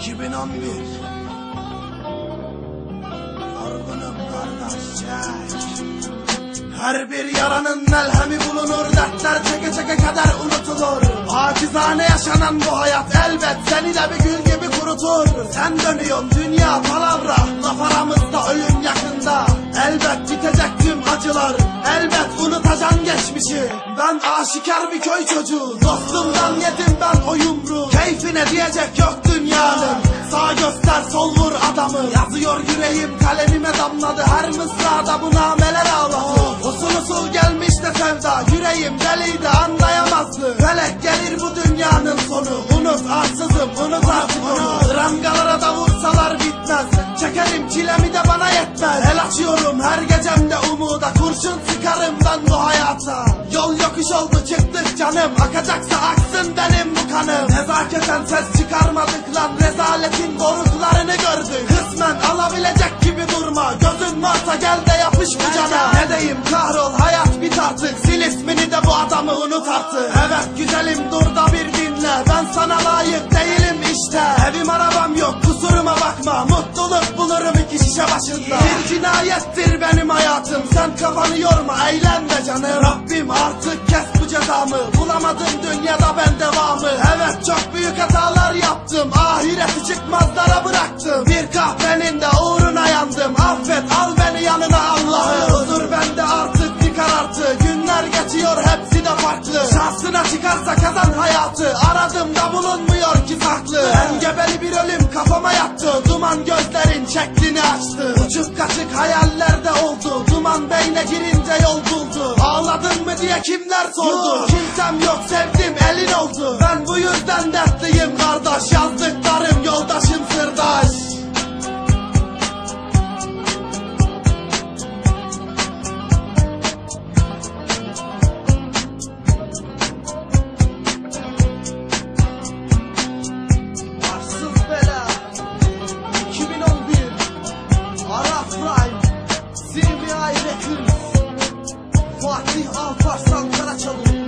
2011 Yorgunum kardeş çek Her bir yaranın melhemi bulunur Dertler çeke çeke kader unutulur. Acizane yaşanan bu hayat elbet Seni de bir gül gibi kurutur. Sen dönüyorsun dünya palavra. Laf aramızda ölüm yakında. Elbet bitecek tüm acılar. Elbet unutacaksın geçmişi. Ben aşikar bir köy çocuğu. Dostumdan yedim ben o yumruğu Keyfine diyecek yok dünyanın Göster sol vur adamı. Yazıyor yüreğim kalemime damladı. Her mısrada bu nameler ağladı. Usul usul gelmiş de sevda. Yüreğim deliydi anlayamazdı. Felek gelir bu dünyanın sonu. Unut arsızım unut artık onu. Rangalara da vursalar bitmez. Çekerim çilemi de bana yetmez. El açıyorum her gecemde umuda. Kurşun sıkarım ben bu hayata. Yol yokuş oldu çıktık canım. Akacaksa aksın benim bu kanım. Nezaketen ses çıkarmadık lan Varsa gel de yapış bu cana. Ne diyeyim kahrol hayat bit artık. Sil ismini de bu adamı unut artık. Evet güzelim dur da bir dinle. Ben sana layık değilim işte. Evim arabam yok kusuruma bakma. Mutluluk bulurum iki şişe başında. Bir cinayettir benim hayatım. Sen kafanı yorma eğlen be canım. Rabbim artık kes bu cezamı. Bulamadım dünyada ben devamı. Evet çok büyük hatalar yaptım. Ahireti çıkmazlara bıraktım. Bir kahvenin de çıkarsa kazan hayatı. Aradım da bulunmuyor ki saklı Engebeli bir ölüm kafama yattı. Duman gözlerin şeklini açtı. Uçuk kaçık hayallerde oldu. Duman beyne girince yol buldu. Ağladın mı diye kimler sordu? Kimsem yok sevdim gayretim Fatih Alparslan Karaçalı.